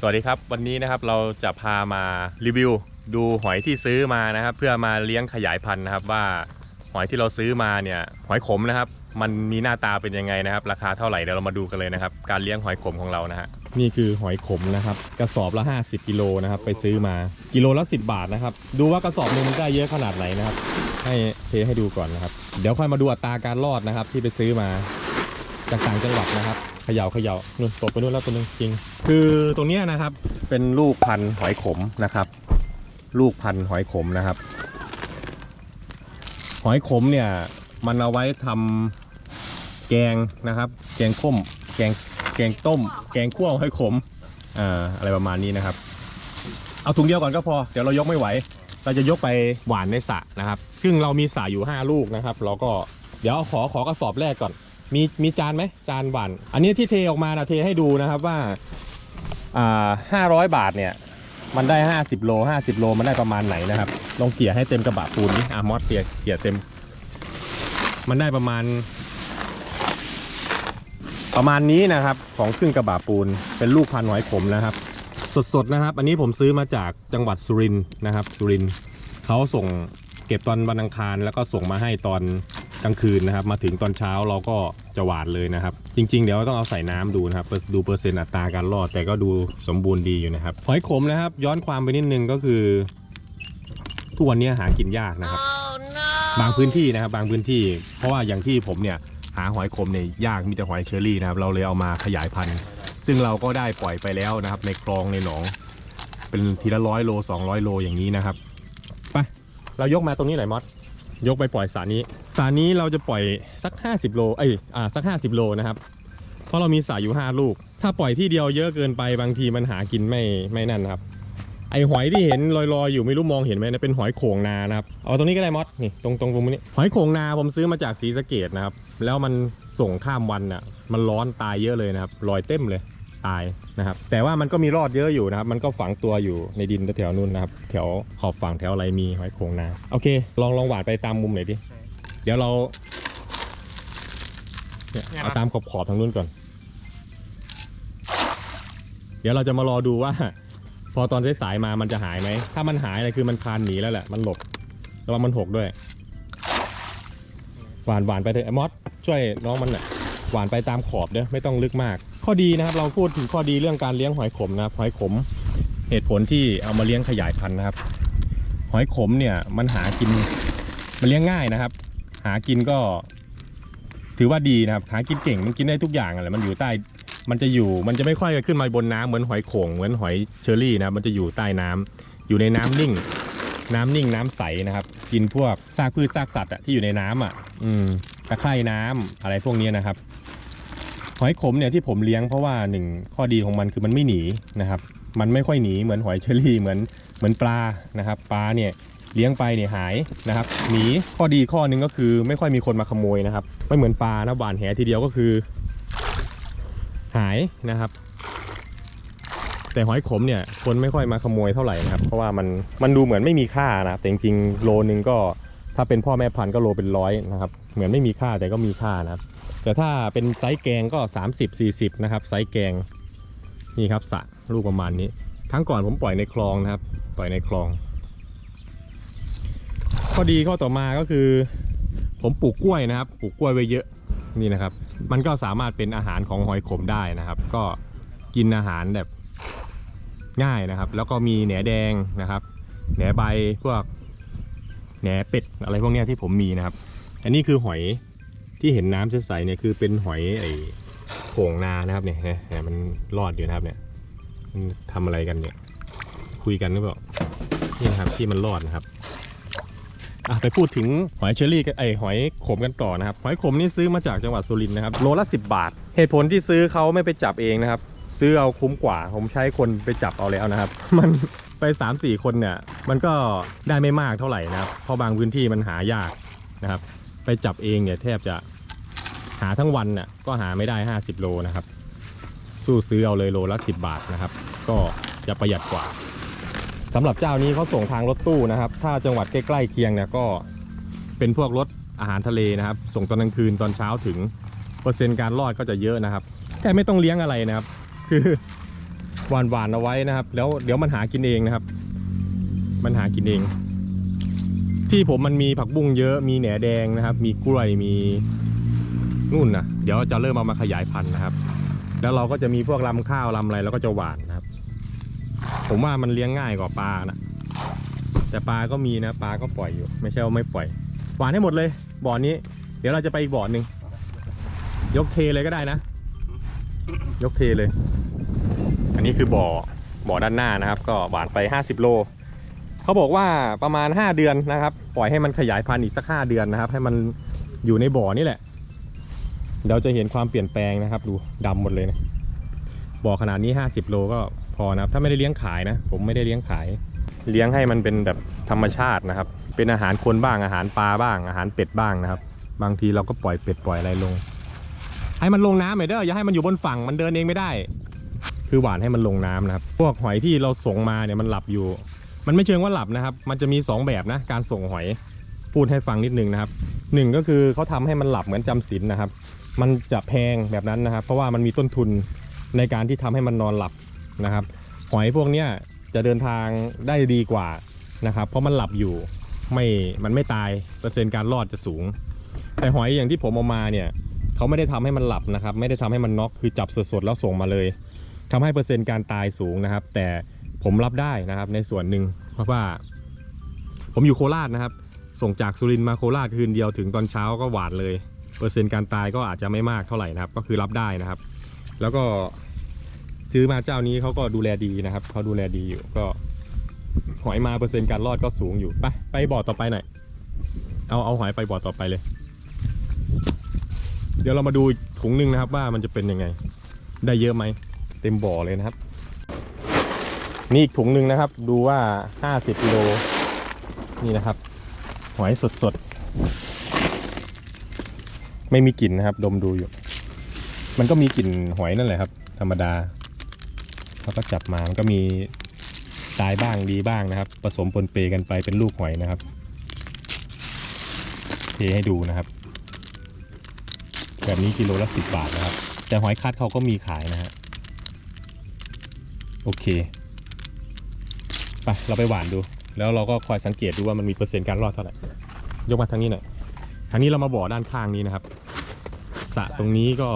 สวัสดีครับ วันนี้นะครับเราจะพามารีวิว ดูหอยที่ซื้อมานะครับ เพื่อมาเลี้ยงขยายพันธุ์นะครับ ว่าหอยที่เราซื้อมาเนี่ยหอยขมนะครับ มันมีหน้าตาเป็นยังไงนะครับ ราคาเท่าไหร่เดี๋ยวเรามาดูกันเลยนะครับ การเลี้ยงหอยขมของเรานะฮะนี่คือหอยขมนะครับ กระสอบละ 50กิโลนะครับ ไปซื้อมากิโลละ 10 บาทนะครับ ดูว่ากระสอบหนึงมันได้เยอะขนาดไหนนะครับ ให้เทให้ดูก่อนนะครับ เดี๋ยวค่อยมาดูอัตราการรอดนะครับ ที่ไปซื้อมา จากต่างจังหวัดนะครับเขย่าเขย่านู่นตกไปนู่นแล้วตัวนึงจริง คือตรงเนี้ยนะครับ เป็นลูกพันธุ์หอยขมนะครับ ลูกพันธุ์หอยขมนะครับ หอยขมเนี่ยมันเอาไว้ทำแกงนะครับ แกงข้มแกงแกงต้ม แกงคั่วหอยขมอ่าอะไรประมาณนี้นะครับ เอาถุงเดียวก่อนก็พอเดี๋ยวเรายกไม่ไหว เราจะยกไปหวานในสระนะครับ ซึ่งเรามีสระอยู่ 5 ลูกนะครับ เราก็เดี๋ยวขอขอกระสอบแรกก่อน มีมีจานไหมจานหวาน อันนี้ที่เทออกมานะเทให้ดูนะครับว่าอ่าห้าร้อยบาทเนี่ย มันได้ 50 โล 50 โลมันได้ประมาณไหนนะครับลองเกี่ยให้เต็มกระบะปูนนี่อะมอสเกี่ยเกี่ยเต็ม มันได้ประมาณ ประมาณนี้นะครับ ของครึ่งกระบะปูนเป็นลูกพันหอยขมนะครับ สดๆนะครับ อันนี้ผมซื้อมาจากจังหวัดสุรินทร์นะครับ สุรินทร์เขาส่งเก็บตอนวันอังคารแล้วก็ส่งมาให้ตอน กลางคืนนะครับ มาถึงตอนเช้าเราก็จะหวานเลยนะครับ จริง ๆ เดี๋ยวต้องเอาใส่น้ำดูนะครับ ดูเปอร์เซ็นต์อัตราการรอดแต่ก็ดูสมบูรณ์ดีอยู่นะครับหอยขมนะครับ ย้อนความไปนิดนึงก็คือ ทุกวันนี้หากินยากนะครับ บางพื้นที่นะครับ บางพื้นที่ เพราะว่าอย่างที่ผมเนี่ยหาหอยขมเนี่ยยากมีแต่หอยเชอรี่นะครับ เราเลยเอามาขยายพันธุ์ ซึ่งเราก็ได้ปล่อยไปแล้วนะครับ ในคลองในหนอง เป็นทีละร้อยโล200โลอย่างนี้นะครับไปเรายกมาตรงนี้หน่อยมอส ยกไปปล่อยสานี้สานี้เราจะปล่อยสัก 50 โลเอ้ยอ่าสัก 50 โลนะครับ เพราะเรามีสายอยู่ 5 ลูก ถ้าปล่อยที่เดียวเยอะเกินไปบางทีมันหากินไม่ไม่นั่นนะครับ ไอหอยที่เห็นลอยๆ อยู่ไม่รู้มองเห็นไหมนะเป็นหอยโข่งนานะครับเอาตรงนี้ก็ได้มอสนี่ตรงตรงตรงนี้หอยโข่งนาผมซื้อมาจากศรีสะเกดนะครับ แล้วมันส่งข้ามวันอะมันร้อนตายเยอะเลยนะครับลอยเต็มเลย ตายนะครับ แต่ว่ามันก็มีรอดเยอะอยู่นะครับ มันก็ฝังตัวอยู่ในดินแถวๆนู้นนะครับ แถวขอบฝั่งแถวอะไรมีหอยโข่งนา โอเค ลองลองหวานไปตามมุมหน่อยดิ เดี๋ยวเราเนี่ยเอาตามขอบขอบๆทางนู้นก่อน เดี๋ยวเราจะมารอดูว่า พอตอนสายๆมามันจะหายไหม ถ้ามันหายเนี่ยคือมันคลานหนีแล้วแหละ มันหลบระวังมันหกด้วย หวานหวานไปเถอะไอ้มอสช่วยน้องมันน่ะหวานไปตามขอบเด้อไม่ต้องลึกมาก ข้อดีนะครับเราพูดถึงข้อดีเรื่องการเลี้ยงหอยขมนะครับหอยขมเหตุผลที่เอามาเลี้ยงขยายพันธุ์นะครับ หอยขมเนี่ยมันหากินมันเลี้ยงง่ายนะครับ หากินก็ ถือว่าดีนะครับ หากินเก่งมันกินได้ทุกอย่างอะไรมันอยู่ใต้ มันจะอยู่มันจะไม่ค่อยขึ้นมาบนน้ำเหมือนหอยโข่งเหมือนหอยเชอรี่นะมันจะอยู่ใต้น้ำอยู่ในน้ำนิ่ง น้ำนิ่งน้ำใสนะครับ กินพวกซากพืชซากสัตว์อะที่อยู่ในน้ำอะ อืมตะไคร่น้ำอะไรพวกนี้นะครับ หอยขมเนี่ยที่ผมเลี้ยงเพราะว่าหนึ่งข้อดีของมันคือมันไม่หนีนะครับ มันไม่ค่อยหนีเหมือนหอยเชอรี่เหมือนเหมือนปลานะครับ ปลาเนี่ยเลี้ยงไปเนี่ยหายนะครับหนีข้อดีข้อหนึ่งก็คือไม่ค่อยมีคนมาขโมยนะครับ ไม่เหมือนปลานะหวานแหทีเดียวก็คือ หายนะครับ แต่หอยขมเนี่ยคนไม่ค่อยมาขโมยเท่าไหร่นะครับ เพราะว่ามันมันดูเหมือนไม่มีค่านะครับแต่จริงๆโลนึงก็ถ้าเป็นพ่อแม่พันธุ์ก็โลเป็นร้อยนะครับ เหมือนไม่มีค่าแต่ก็มีค่านะครับ แต่ถ้าเป็นไซส์แกงก็ 30 40 นะครับ ไซส์แกงนี่ครับสระลูกประมาณนี้ครั้งก่อนผมปล่อยในคลองนะครับ ปล่อยในคลอง ข้อดีข้อต่อมาก็คือ ผมปลูกกล้วยนะครับ ปลูกกล้วยไว้เยอะนี่นะครับ มันก็สามารถเป็นอาหารของหอยขมได้นะครับ ก็กินอาหารแบบง่ายนะครับ แล้วก็มีแหนแดงนะครับ แหนใบพวกแหนเป็ดอะไรพวกนี้ที่ผมมีนะครับ อันนี้คือหอย ที่เห็นน้ำใสๆเนี่ยคือเป็นหอยไอ้โขงนานะครับเนี่ยนี่ยเนี่ยมันรอดอยู่นะครับเนี่ยมันทำอะไรกันเนี่ย คุยกันหรือเปล่านี่นะครับที่มันรอดนะครับอะไปพูดถึงหอยเชอรี่กันไอหอยขมกันต่อนะครับ หอยขมนี่ซื้อมาจากจังหวัดสุรินทร์นะครับโลละ10 บาท เหตุผลที่ซื้อเขาไม่ไปจับเองนะครับ ซื้อเอาคุ้มกว่า ผมใช้คนไปจับเอาแล้วนะครับ มันไป 3 4 คนเนี่ย มันก็ได้ไม่มากเท่าไหร่นะครับเพราะบางพื้นที่มันหายากนะครับ ไปจับเองเนี่ยแทบจะหาทั้งวันน่ะก็หาไม่ได้ 50 โลนะครับ สู้ซื้อเอาเลยโลละ 10 บาทนะครับ ก็จะประหยัดกว่าสำหรับเจ้านี้เขาส่งทางรถตู้นะครับ ถ้าจังหวัดใกล้ๆเคียงเนี่ยก็เป็นพวกรถอาหารทะเลนะครับ ส่งตอนกลางคืนตอนเช้าถึงเปอร์เซ็นต์การรอดก็จะเยอะนะครับแค่ไม่ต้องเลี้ยงอะไรนะครับ คือหวานหวานๆเอาไว้นะครับ แล้วเดี๋ยวมันหากินเองนะครับ มันหากินเอง ที่ผมมันมีผักบุ้งเยอะมีแหนแดงนะครับ มีกล้วยมีนู่นนะเดี๋ยวจะเริ่มเอามาขยายพันธุ์นะครับ แล้วเราก็จะมีพวกลำข้าวลำอะไรแล้วก็จะหวานนะครับ ผมว่ามันเลี้ยงง่ายกว่าปลานะแต่ปลาก็มีนะปลาก็ปล่อยอยู่ ไม่ใช่ว่าไม่ปล่อย หวานให้หมดเลยบ่อนี้ เดี๋ยวเราจะไปอีกบ่อหนึ่งยกเทเลยก็ได้นะ ยกเทเลย อันนี้คือบ่อบ่อด้านหน้านะครับ ก็หวานไป 50 โล เขาบอกว่าประมาณ 5 เดือนนะครับ ปล่อยให้มันขยายพันธุ์อีกสัก 5 เดือนนะครับ ให้มันอยู่ในบ่อนี่แหละเราจะเห็นความเปลี่ยนแปลงนะครับ ดูดำหมดเลยนะบ่อขนาดนี้ 50 โลก็พอนะครับ ถ้าไม่ได้เลี้ยงขายนะ ผมไม่ได้เลี้ยงขาย เลี้ยงให้มันเป็นแบบธรรมชาตินะครับ เป็นอาหารคนบ้างอาหารปลาบ้างอาหารเป็ดบ้างนะครับ บางทีเราก็ปล่อยเป็ดปล่อยอะไรลง ให้มันลงน้ำหน่อยเด้ออย่าให้มันอยู่บนฝั่งมันเดินเองไม่ได้ คือหวานให้มันลงน้ำนะครับ พวกหอยที่เราส่งมาเนี่ยมันหลับอยู่ มันไม่เชิงว่าหลับนะครับ มันจะมี 2 แบบนะการส่งหอยพูดให้ฟังนิดนึงนะครับหนึ่งก็คือเขาทำให้มันหลับเหมือนจำศีลนะครับ มันจะแพงแบบนั้นนะครับ เพราะว่ามันมีต้นทุนในการที่ทำให้มันนอนหลับนะครับ หอยพวกเนี้ยจะเดินทางได้ดีกว่านะครับ เพราะมันหลับอยู่ไม่มันไม่ตายเปอร์เซ็นต์การรอดจะสูง แต่หอยอย่างที่ผมเอามาเนี่ยเขาไม่ได้ทำให้มันหลับนะครับ ไม่ได้ทำให้มันน็อกคือจับสดๆแล้วส่งมาเลยทำให้เปอร์เซ็นต์การตายสูงนะครับ แต่ ผมรับได้นะครับในส่วนหนึ่งเพราะว่า ผมอยู่โคราชนะครับ ส่งจากสุรินทร์มาโคราชคืนเดียวถึงตอนเช้าก็หวานเลย เปอร์เซ็นต์การตายก็อาจจะไม่มากเท่าไหร่นะครับ ก็คือรับได้นะครับ แล้วก็ซื้อมาเจ้านี้เขาก็ดูแลดีนะครับเขาดูแลดีอยู่ก็หอยมาเปอร์เซ็นต์การรอดก็สูงอยู่ไปไปบ่อต่อไปหน่อยเอาเอาหอยไปบ่อต่อไปเลย เดี๋ยวเรามาดูถุงหนึ่งนะครับว่ามันจะเป็นยังไง ได้เยอะไหมเต็มบ่อเลยนะครับ นี่อีกถุงหนึ่งนะครับ ดูว่า 50กิโลนี่นะครับ หอยสดๆ ไม่มีกลิ่นนะครับ ดมดูอยู่ มันก็มีกลิ่นหอยนั่นแหละครับ ธรรมดาเขาก็จับมามันก็มีตายบ้างดีบ้างนะครับ ผสมปนเปกันไปเป็นลูกหอยนะครับเทให้ดูนะครับ แบบนี้กิโลละสิบบาทนะครับ แต่หอยคัดเขาก็มีขายนะฮะโอเค ไปเราไปหวานดู แล้วเราก็คอยสังเกตดูว่ามันมีเปอร์เซ็นต์การรอดเท่าไหร่ยกมาทางนี้หน่อยทางนี้เรามาบ่อด้านข้างนี้นะครับสระตรงนี้ก็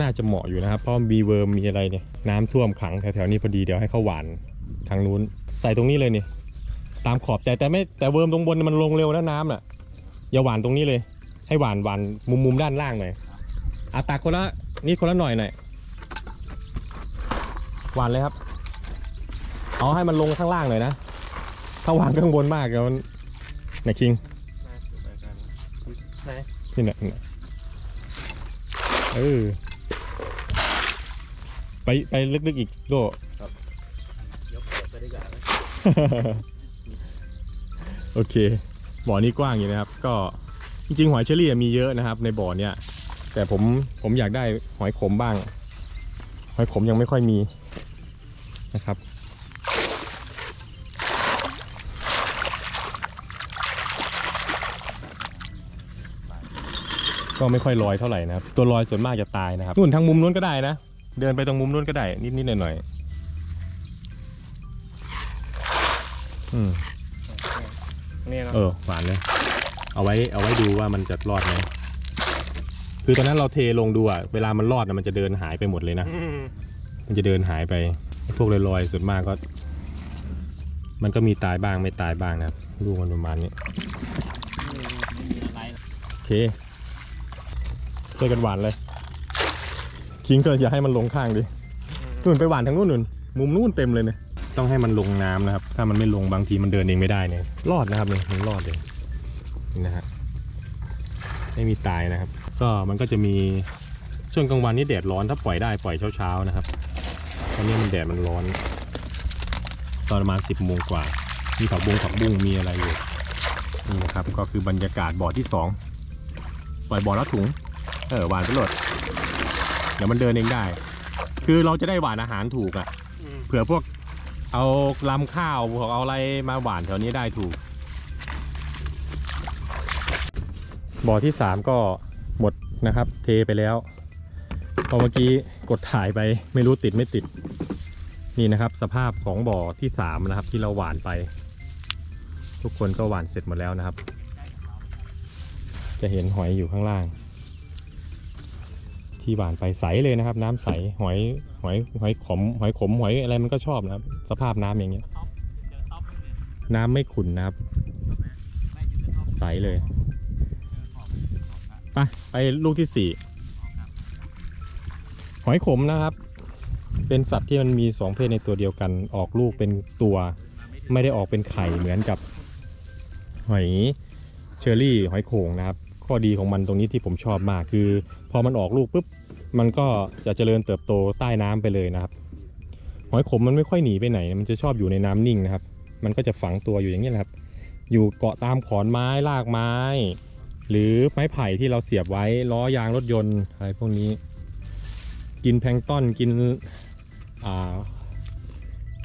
น่าจะเหมาะอยู่นะครับ เพราะมีเวิร์มมีอะไรเนี่ยน้ำท่วมขังแถวๆนี้พอดีเดี๋ยวให้เขาหวานทางนู้น ใส่ตรงนี้เลยนี่ตามขอบใจแต่ไม่แต่เวิร์มตรงบนมันลงเร็วนะน้ำน่ะอย่าหวานตรงนี้เลย ให้หวานหวานมุมมุมด้านล่างหน่อยอาตากคนละนี่คนละหน่อยหน่อยหวานเลยครับ เอาให้มันลงข้างล่างหน่อยนะ ถ้าหวานข้างบนมากเดี๋ยวมันไหนคิงไหนนี่แหละนี่แหละเออไปไปลึกๆอีกโลยกเปิดไปดีกว่านะโอเค บ่อนี้กว้างอยู่นะครับ ก็จริงๆหอยเชอรี่มีเยอะนะครับ ในบ่อเนี้ยแต่ผมผมอยากได้หอยขมบ้าง หอยขมยังไม่ค่อยมีนะครับ ก็ไม่ค่อยลอยเท่าไหร่นะครับ ตัวลอยส่วนมากจะตายนะครับนู่นทางมุมนู้นก็ได้นะ เดินไปตรงมุมนู้นก็ได้ นิดๆหน่อยๆอืมนี่เนาะเออหวานเลย เอาไว้เอาไว้ดูว่ามันจะรอดไหมคือตอนนั้นเราเทลงดูอะเวลามันรอดนะมันจะเดินหายไปหมดเลยนะมมันจะเดินหายไป พวกลอยๆส่วนมากก็ มันก็มีตายบ้างไม่ตายบ้างนะครับลูกมันประมาณนี้ไม่มีอะไรนะโอเค ช่วยกันหวานเลย คิงก็อย่าให้มันลงข้างดินู่นไปหวานทางนู้นนู่นมุมนู้นเต็มเลยเนี่ยต้องให้มันลงน้ำนะครับ ถ้ามันไม่ลงบางทีมันเดินเองไม่ได้เนี่ยรอดนะครับเนี่ยมันรอดเลยนี่นะฮะไม่มีตายนะครับ ก็มันก็จะมีช่วงกลางวันนี่แดดร้อนถ้าปล่อยได้ปล่อยเช้าๆนะครับตอนนี้มันแดดมันร้อน ตอนประมาณสิบโมงกว่า มีผักบุ้งผักบุ้งมีอะไรอยู่นี่นะครับ ก็คือบรรยากาศบ่อที่สองปล่อยบ่อละถุง เออหวานไปโหลดเดี๋ยวมันเดินเองได้ คือเราจะได้หวานอาหารถูกอะ่ะอืมเผื่อพวกเอาลำข้าวพวกเอาอะไรมาหวานแถวนี้ได้ถูก บ่อที่สามก็หมดนะครับ เทไปแล้วเพอเมื่อกี้กดถ่ายไปไม่รู้ติดไม่ติด นี่นะครับ สภาพของบ่อที่สามนะครับ ที่เราหวานไป ทุกคนก็หวานเสร็จหมดแล้วนะครับ จะเห็นหอยอยู่ข้างล่าง ที่หวานไปใสเลยนะครับ น้ำใสหอยหอยหอยขมหอยขมหอยอะไรมันก็ชอบนะครับ สภาพน้ำอย่างเงี้ยนี่ยน้ำไม่ขุ่นนะครับ ใสเลยไปไปลูกที่สี่หอยขมนะครับ เป็นสัตว์ที่มันมีสองเพศในตัวเดียวกันออกลูกเป็นตัวไม่ได้ออกเป็นไข่เหมือนกับ หอยเชอรี่หอยโข่งนะครับ ข้อดีของมันตรงนี้ที่ผมชอบมากคือ พอมันออกลูกปุ๊บมันก็จะเจริญเติบโตใต้น้ำไปเลยนะครับ หอยขมมันไม่ค่อยหนีไปไหน มันจะชอบอยู่ในน้ำนิ่งนะครับ มันก็จะฝังตัวอยู่อย่างนี้แหละครับ อยู่เกาะตามขอนไม้รากไม้ หรือไม้ไผ่ที่เราเสียบไว้ล้อยางรถยนต์อะไรพวกนี้ กินแพลงต้นกินอ่า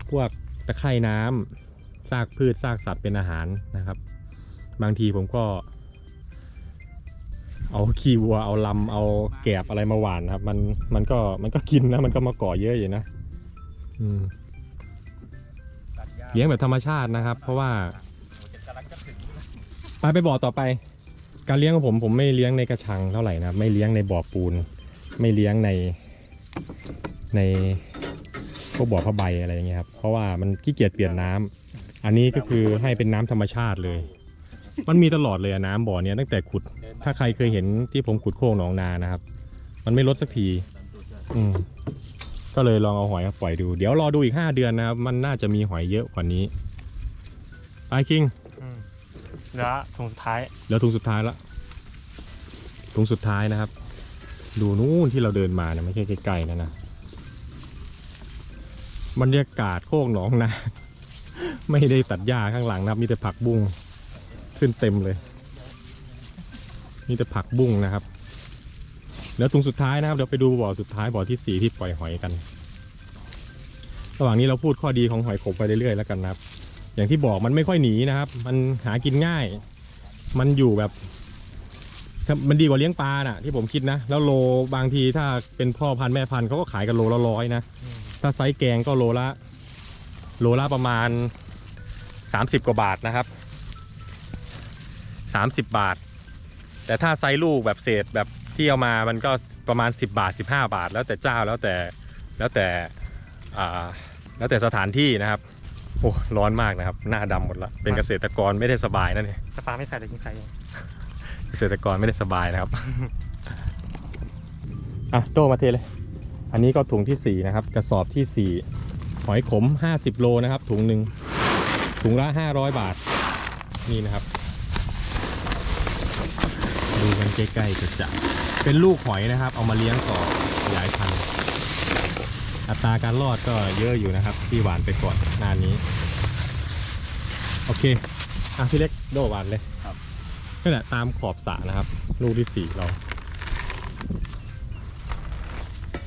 พวกตะไคร่น้ำซากพืชซากสัตว์เป็นอาหารนะครับ บางทีผมก็ เอาขี้วัวเอาลำเอาแกบอะไรมาหวานครับ มันมันก็มันก็กินนะ มันก็มากาะเยอะอยู่นะอืมเลี้ยงแบบธรรมชาตินะครับ เพราะว่าไปไปบ่อต่อไป การเลี้ยงของผมผมไม่เลี้ยงในกระชังเท่าไหร่นะไม่เลี้ยงในบ่อปูน ไม่เลี้ยงในในพวกบ่อผ้าใบอะไรอย่างเงี้ยครับเพราะว่ามันขี้เกียจเปลี่ยนน้ำอันนี้ก็คือให้เป็นน้ำธรรมชาติเลย มันมีตลอดเลยอะน้ำบ่อเนี้ยตั้งแต่ขุด ถ้าใครเคยเห็นที่ผมขุดโค้งหนองนานะครับ มันไม่ลดสักทีอืมก็เลยลองเอาหอยมาปล่อยดู เดี๋ยวรอดูอีก5เดือนนะครับ มันน่าจะมีหอยเยอะกว่านี้ไปคิงเหลือถุงสุดท้ายเหลือถุงสุดท้ายละถุงสุดท้ายนะครับ ดูนู่นที่เราเดินมานะไม่ใช่ใกล้ๆนะนะบรรยากาศโคกหนองนา ไม่ได้ตัดหญ้าข้างหลังนะครับมีแต่ผักบุ้ง ขึ้นเต็มเลยมีแต่ผักบุ้งนะครับ แล้วถุงสุดท้ายนะครับเดี๋ยวไปดูบ่อสุดท้ายบ่อที่สี่ที่ปล่อยหอยกัน ระหว่างนี้เราพูดข้อดีของหอยขมไปเรื่อยๆแล้วกันนะครับ อย่างที่บอกมันไม่ค่อยหนีนะครับ มันหากินง่าย มันอยู่แบบมันดีกว่าเลี้ยงปลาน่ะที่ผมคิดนะ แล้วโลบางทีถ้าเป็นพ่อพันธุ์แม่พันธุ์เขาก็ขายกันโลละร้อยนะ ถ้าไซส์แกงก็โลละ โลละประมาณ 30 กว่าบาทนะครับ 30 บาท แต่ถ้าไซส์ลูกแบบเศษแบบที่เอามามันก็ประมาณ 10 บาท 15 บาท แล้วแต่เจ้าแล้วแต่แล้วแต่อ่าแล้วแต่สถานที่นะครับโอ้ร้อนมากนะครับ หน้าดำหมดละเป็นเกษตรกรไม่ได้สบายนั่นเองสปาไม่ใส่แต่ยิงใส่เองเกษตรกรไม่ได้สบายนะครับอะโดมาเทเลย อันนี้ก็ถุงที่ 4 นะครับ กระสอบที่ 4 หอยขม 50 โลนะครับ ถุงหนึ่งถุงละ 500 บาท นี่นะครับ ดูกันใกล้ๆจะจะเป็นลูกหอยนะครับ เอามาเลี้ยงต่อขยายพันธุ์อัตราการรอดก็เยอะอยู่นะครับ ที่หวานไปก่อนหนานนี้ โอเคอะพี่เล็กโดหวานเลยนี่นแหละตามขอบสระนะครับ ลูกที่สี่เรา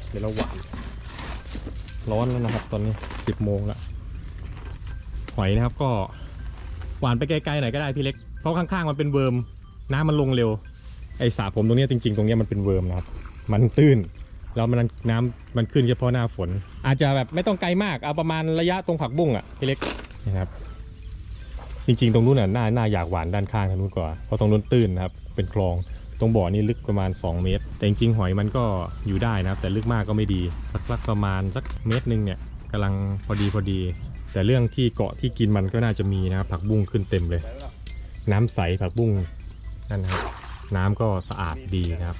เดี๋ยวเราหวานร้อนแล้วนะครับ ตอนนี้สิบโมงแล้วหอยนะครับก็หวานไปไกลๆหน่อยก็ได้พี่เล็ก เพราะข้างๆมันเป็นเวิร์มน้ำมันลงเร็ว ไอสระผมตรงนี้จริง ๆ ตรงนี้มันเป็นเวิร์มนะครับ มันตื้น แล้วมันน้ำมันขึ้นเฉพาะหน้าฝน อาจจะแบบไม่ต้องไกลมากเอาประมาณระยะตรงผักบุ้งอะพี่เล็กนะครับ จริง ๆ ตรงนู้นน่ะหน่าหน่าอยากหวานด้านข้างทางนู้นกว่าเพราะตรงนู้นตื้นนะครับ เป็นคลองตรงบ่อนี่ลึกประมาณ 2 เมตร แต่จริงๆหอยมันก็อยู่ได้นะครับ แต่ลึกมากก็ไม่ดีสักสักประมาณสักเมตรหนึ่งเนี่ยกำลังพอดีพอดี แต่เรื่องที่เกาะที่กินมันก็น่าจะมีนะครับผักบุ้งขึ้นเต็มเลย น้ำใสผักบุ้งนั่นนะครับ น้ำก็สะอาดดีนะครับ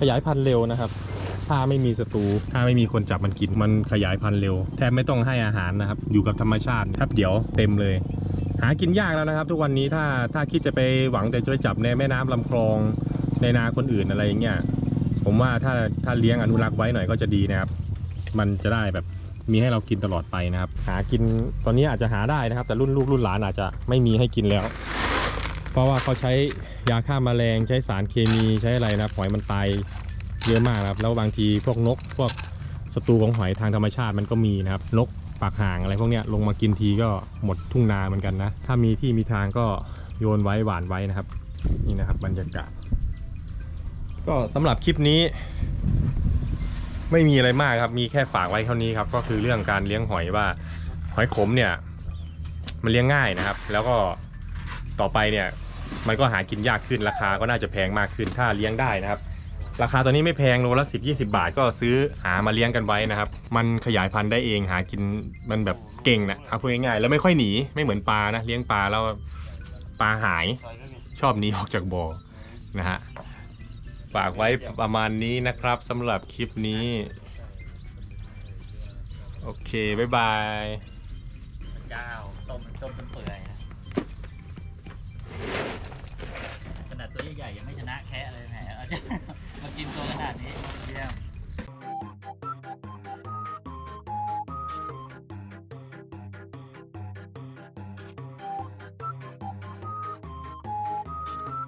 ขยายพันธุ์เร็วนะครับ ถ้าไม่มีศัตรูถ้าไม่มีคนจับมันกินมันขยายพันธุ์เร็ว แทบไม่ต้องให้อาหารนะครับ อยู่กับธรรมชาติแทบเดี๋ยวเต็มเลย หากินยากแล้วนะครับ ทุกวันนี้ถ้าถ้าคิดจะไปหวังแต่จะไปจับในแม่น้ำลำคลองในนาคนอื่นอะไรอย่างเงี้ยผมว่าถ้าถ้าเลี้ยงอนุรักษ์ไว้หน่อยก็จะดีนะครับ มันจะได้แบบมีให้เรากินตลอดไปนะครับ หากินตอนนี้อาจจะหาได้นะครับ แต่รุ่นลูกรุ่นหลานอาจจะไม่มีให้กินแล้ว เพราะว่าเขาใช้ยาฆ่าแมลงใช้สารเคมีใช้อะไรนะหอยมันตายเยอะมากครับแล้วบางทีพวกนกพวกศัตรูของหอยทางธรรมชาติมันก็มีนะครับนกปากห่างอะไรพวกเนี้ยลงมากินทีก็หมดทุ่งนาเหมือนกันนะ ถ้ามีที่มีทางก็โยนไว้หวานไว้นะครับ นี่นะครับบรรยากาศ ก็สำหรับคลิปนี้ ไม่มีอะไรมากครับมีแค่ฝากไว้เท่านี้ครับ ก็คือเรื่องการเลี้ยงหอยว่า หอยขมเนี่ย มันเลี้ยงง่ายนะครับ แล้วก็ ต่อไปเนี่ยมันก็หากินยากขึ้นราคาก็น่าจะแพงมากขึ้นถ้าเลี้ยงได้นะครับ ราคาตอนนี้ไม่แพงโลละ10 20 บาท ก็ซื้อหามาเลี้ยงกันไว้นะครับ มันขยายพันธุ์ได้เองหากินมันแบบเก่งนะเอาพูดง่ายๆแล้วไม่ค่อยหนีไม่เหมือนปลานะเลี้ยงปลาแล้วปลาหายชอบหนีออกจากบ่อนะฮะฝากไว้ประมาณนี้นะครับสำหรับคลิปนี้ โอเค บ๊ายบาย มากินตัวขนาดนี้เยี่ยม